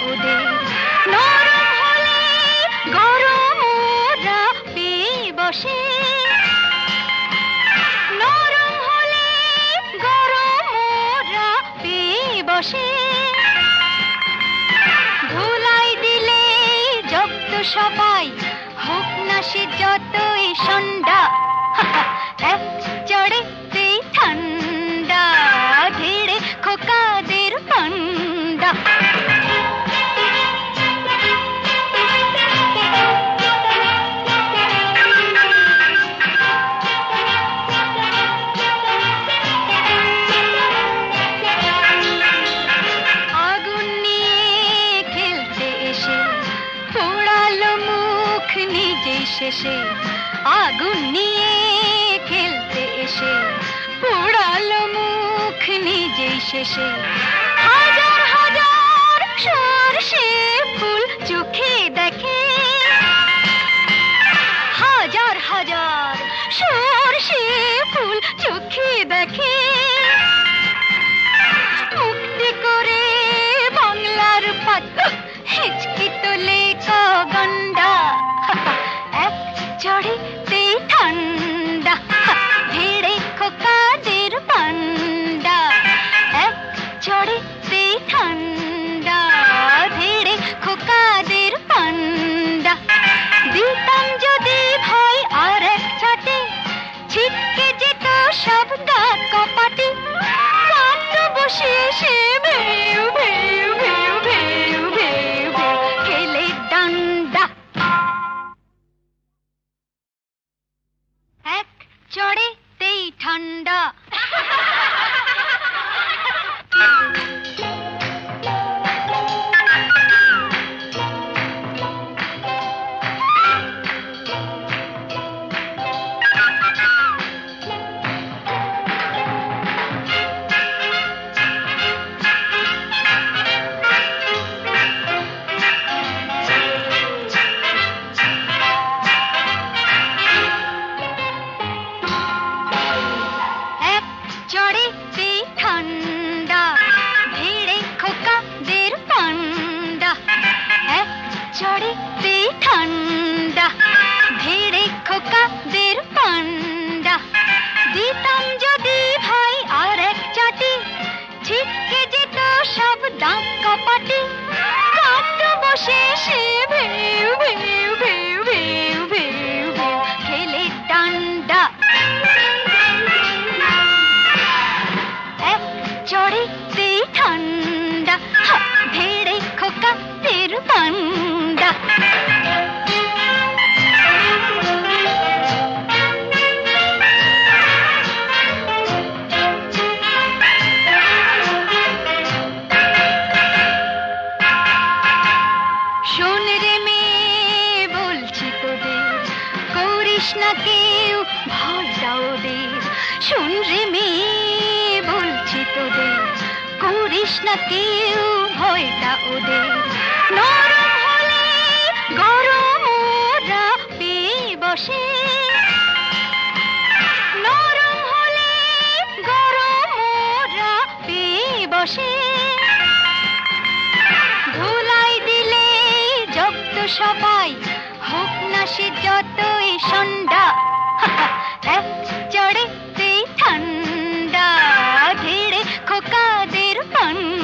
উপদেশ নরম হলে গরম ওরা পেয়ে ধুলাই দিলে জব্দ সবাই, হোক না সে যতই সন্ধ্যা। fishing. कादिर मन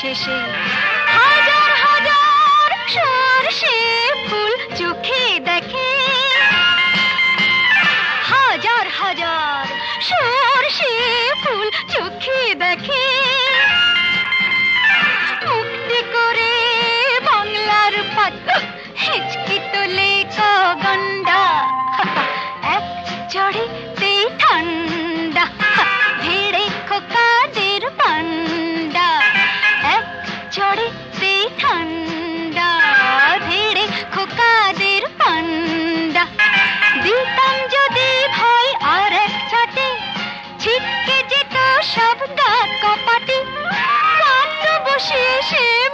শেষে হাজার হাজার সর্ষে ফুল চোখে দেখে। হাজার হাজার সর্ষে ফুল চোখে দেখে। মুক্তি করে বাংলার পাত্র হিচকি তোলে গন্ডা। এক চড়ে 谢谢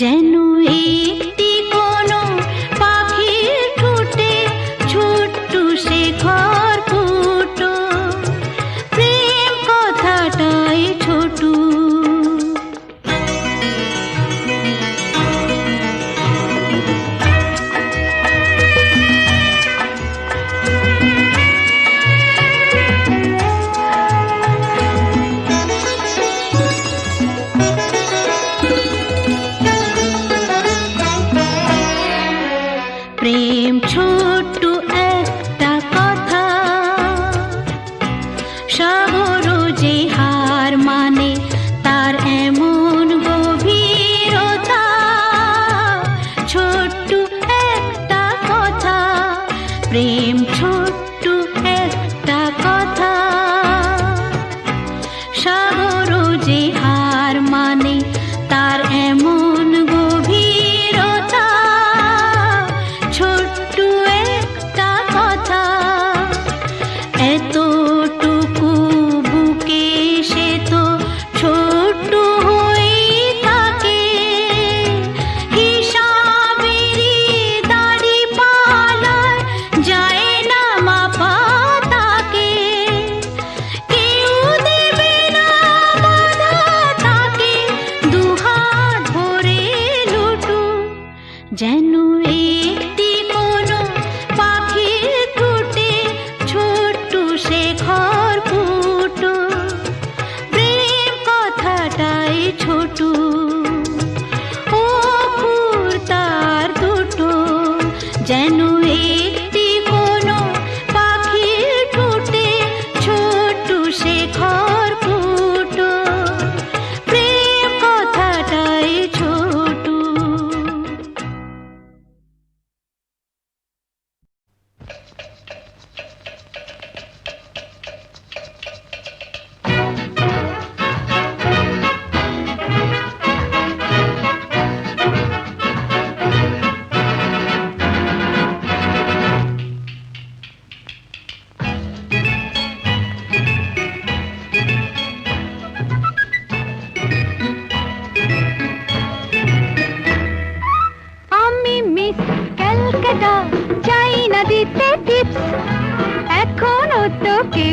जन प्रेम छोटू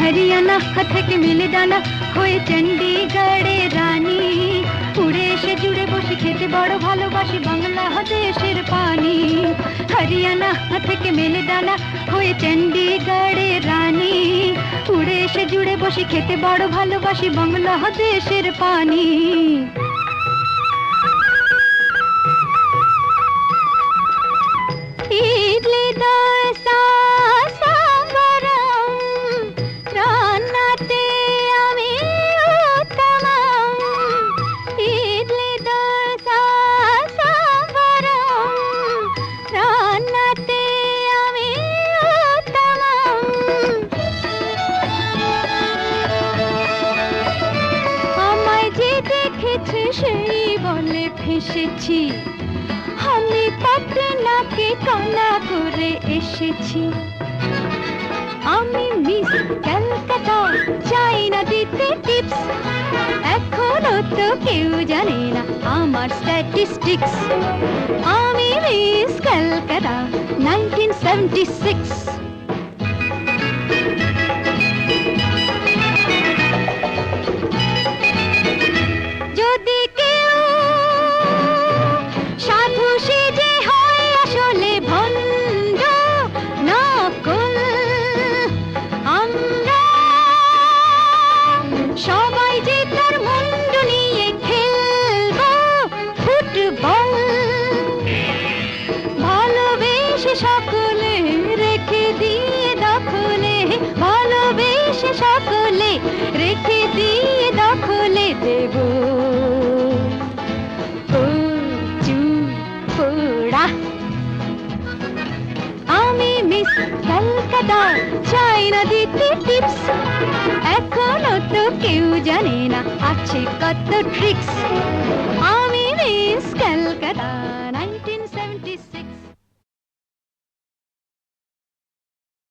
Haryana থেকে মিলে ডানা হয়ে চণ্ডীগড়ে রানী উড়ে এসে জুড়ে বসে খেতে বড় ভালোবাসি বাংলাদেশের পানি হরিয়ানা থেকে মেলে দানা হয়ে চণ্ডীগড়ে রানী উড়ে এসে জুড়ে বসে খেতে বড় ভালোবাসি বাংলাদেশের পানি তো কেউ জানে না আমার স্ট্যাটিস্টিক্স আমি miss Calcutta nineteen seventy six